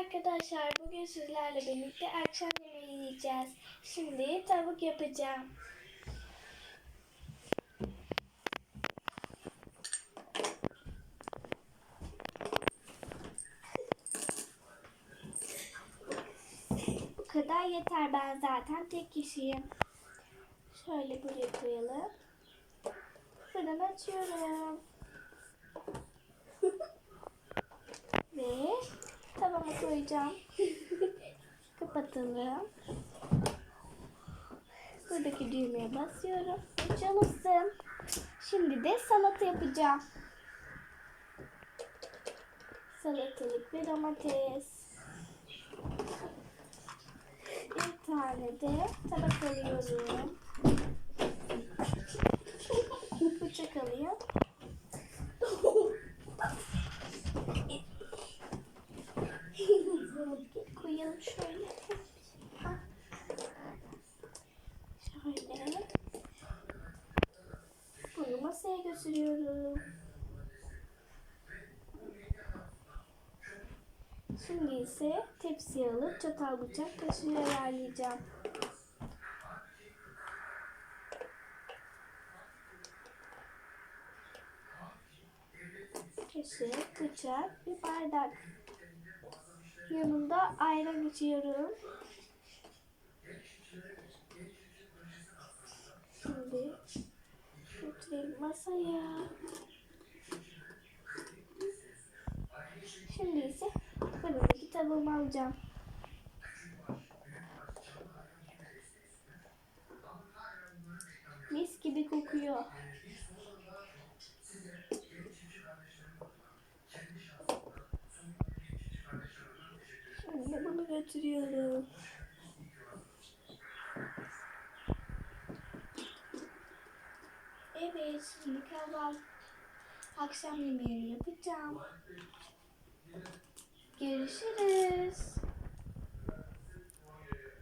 arkadaşlar. Bugün sizlerle birlikte akşam yemeği yiyeceğiz. Şimdi tavuk yapacağım. Bu kadar yeter. Ben zaten tek kişiyim. Şöyle buraya koyalım. Fırın açıyorum. Ve koyacağım. Kapatalım. Buradaki düğmeye basıyorum. Ve çalışsın. Şimdi de salata yapacağım. Salatalık ve domates. Bir tane de tabak alıyorum. Bıçak alayım. Koyalım şöyle. Şöyle. Bunu masaya götürüyorum. Şimdi ise tepsiye alıp çatal bıçak kaşığıyla ayarlayacağım. Kaşık, bıçak, bir bardak. Yanında ayran içiyorum. Şimdi götürelim masaya. Şimdi ise fırındaki tavuğumu alacağım. Mis gibi kokuyor. Şimdi bunu götürüyorum. Evet, şimdi kahvaltı akşam yemeğini yapacağım. Görüşürüz.